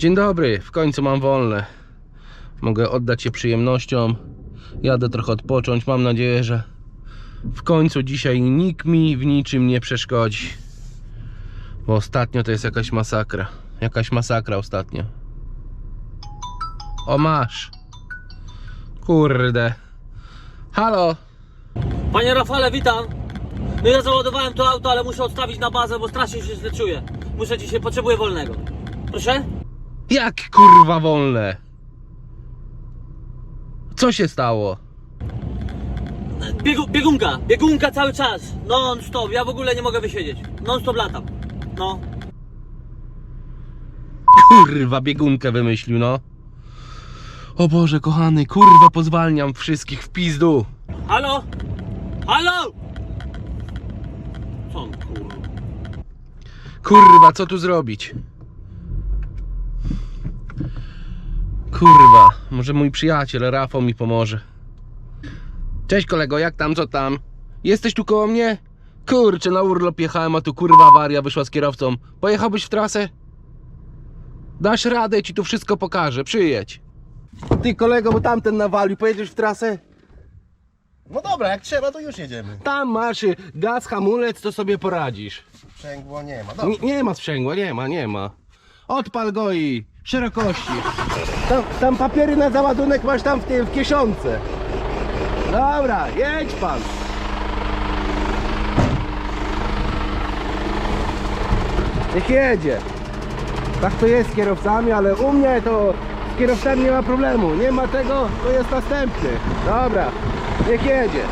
Dzień dobry, w końcu mam wolne. Mogę oddać się przyjemnościom. Jadę trochę odpocząć. Mam nadzieję, że w końcu dzisiaj nikt mi w niczym nie przeszkodzi. Bo ostatnio to jest jakaś masakra. Jakaś masakra ostatnio. O masz. Kurde. Halo. Panie Rafale, witam. No ja załadowałem to auto, ale muszę odstawić na bazę, bo strasznie się źle czuję. Muszę dzisiaj, potrzebuję wolnego. Proszę? Jak kurwa wolne? Co się stało? Biegu, biegunka, biegunka cały czas. Non stop, ja w ogóle nie mogę wysiedzieć. Non stop latam. No. Kurwa, biegunkę wymyślił, no. O Boże, kochany, kurwa, pozwalniam wszystkich w pizdu. Halo? Halo? Co on, kurwa? Kurwa, co tu zrobić? Kurwa, może mój przyjaciel Rafał mi pomoże. Cześć kolego, jak tam, co tam? Jesteś tu koło mnie? Kurczę, na urlop jechałem, a tu kurwa awaria wyszła z kierowcą. Pojechałbyś w trasę? Dasz radę, ci tu wszystko pokażę, przyjedź. Ty kolego, bo tamten nawalił, pojedziesz w trasę? No dobra, jak trzeba, to już jedziemy. Tam masz y, gaz, hamulec, to sobie poradzisz. Sprzęgło nie ma. Nie, Dobrze. nie ma sprzęgła, nie ma, nie ma. Odpal go i szerokości. Tam, tam papiery na załadunek masz tam w tym, w kieszonce. Dobra, jedź pan. Niech jedzie. Tak to jest z kierowcami, ale u mnie to z kierowcami nie ma problemu. Nie ma tego, to jest następny. Dobra, niech jedzie.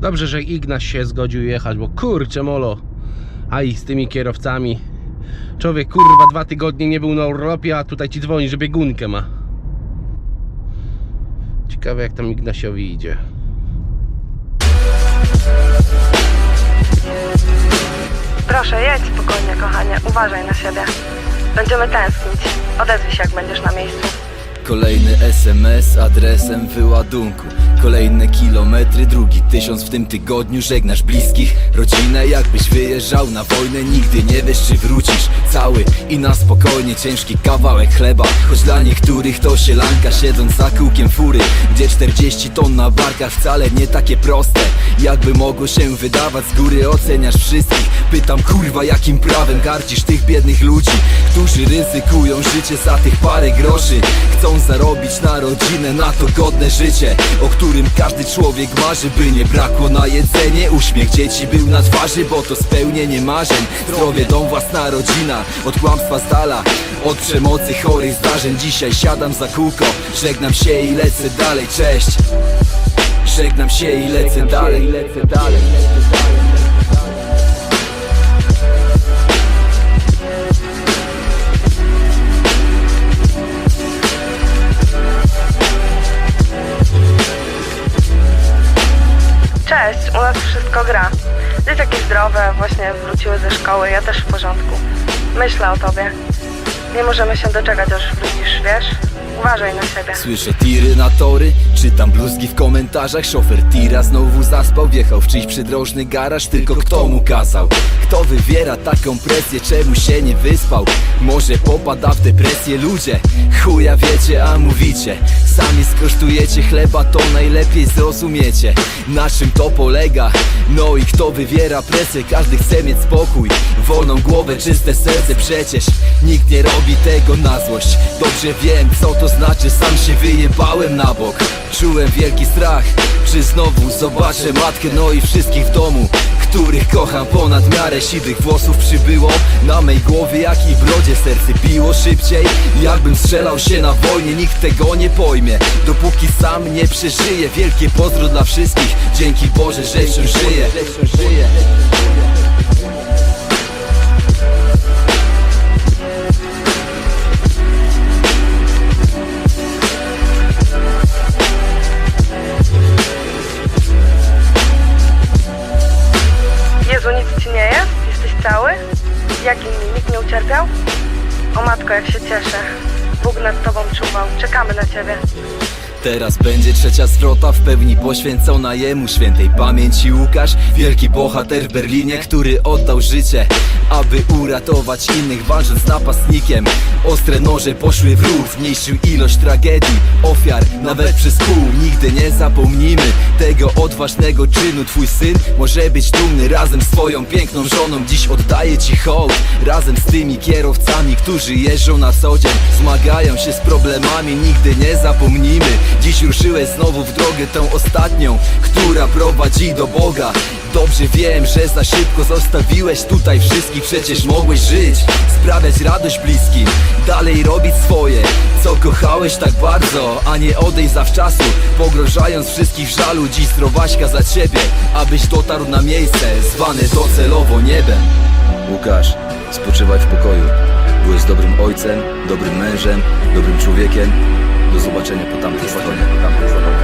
Dobrze, że Ignaś się zgodził jechać, bo kurczę molo. A i z tymi kierowcami. Człowiek kurwa dwa tygodnie nie był na urlopie, a tutaj ci dzwoni, że biegunkę ma. Ciekawe jak tam Ignasiowi idzie. Proszę, jedź spokojnie, kochanie. Uważaj na siebie. Będziemy tęsknić. Odezwij się, jak będziesz na miejscu. Kolejny SMS adresem wyładunku Kolejne kilometry, drugi tysiąc w tym tygodniu Żegnasz bliskich, rodzinę Jakbyś wyjeżdżał na wojnę Nigdy nie wiesz czy wrócisz. Cały I na spokojnie ciężki kawałek chleba. Choć dla niektórych to sielanka Siedząc za kółkiem fury Gdzie 40 ton na barkach Wcale nie takie proste. Jakby mogło się wydawać Z góry oceniasz wszystkich Pytam kurwa jakim prawem gardzisz tych biednych ludzi Którzy ryzykują życie za tych parę groszy. Chcą zarobić na rodzinę, na to godne życie O którym każdy człowiek marzy By nie brakło na jedzenie. Uśmiech dzieci był na twarzy Bo to spełnienie marzeń. Zdrowie, dom, własna rodzina Od kłamstwa z dala Od przemocy, chorych zdarzeń. Dzisiaj siadam za kółko Żegnam się i lecę dalej, cześć! Żegnam się i lecę dalej, lecę dalej, lecę dalej. Gra. Dzieciaki zdrowe, właśnie wróciły ze szkoły, ja też w porządku. Myślę o tobie. Nie możemy się doczekać, aż wrócisz, wiesz? Uważaj na siebie. Słyszę tiry na tory, czytam bluzgi w komentarzach Szofer tira znowu zaspał, wjechał w czyjś przydrożny garaż Tylko kto mu kazał? Kto wywiera taką presję, czemu się nie wyspał? Może popada w depresję ludzie? Chuja wiecie, a mówicie Sami skosztujecie chleba, to najlepiej zrozumiecie Na czym to polega? No i kto wywiera presję? Każdy chce mieć spokój. Wolną głowę, czyste serce przecież Nikt nie robi tego na złość. Dobrze wiem, co to znaczy, sam się wyjebałem na bok. Czułem wielki strach, czy znowu zobaczę matkę No i wszystkich w domu których kocham ponad miarę Siwych włosów przybyło. Na mej głowie jak i brodzie Serce biło szybciej, jakbym strzelał się na wojnie Nikt tego nie pojmie, dopóki sam nie przeżyję Wielkie pozdro dla wszystkich, dzięki Boże, że wciąż żyję Jezu, nic ci nie jest? Jesteś cały? Jaki nikt nie ucierpiał? O matko, jak się cieszę. Bóg nad tobą czuwał. Czekamy na ciebie. Teraz będzie trzecia zwrota w pełni poświęcona jemu Świętej pamięci Łukasz, wielki bohater w Berlinie Który oddał życie, aby uratować innych Walcząc z napastnikiem. Ostre noże poszły w rów Mniejszył ilość tragedii, ofiar Nawet przez pół nigdy nie zapomnimy. Tego odważnego czynu Twój syn może być dumny Razem z twoją piękną żoną. Dziś oddaje ci hołd Razem z tymi kierowcami, którzy jeżdżą na co dzień. Zmagają się z problemami, nigdy nie zapomnimy Dziś ruszyłeś znowu w drogę tą ostatnią Która prowadzi do Boga. Dobrze wiem, że za szybko zostawiłeś tutaj wszystkich Przecież mogłeś żyć, sprawiać radość bliskim Dalej robić swoje, co kochałeś tak bardzo A nie odejść zawczasu, pogrążając wszystkich w żalu. Dziś zdrowaśka za ciebie, abyś dotarł na miejsce Zwane docelowo niebem. Łukasz, spoczywaj w pokoju. Byłeś dobrym ojcem, dobrym mężem, dobrym człowiekiem Do zobaczenia po tamtej stronie, po tamtej stronie.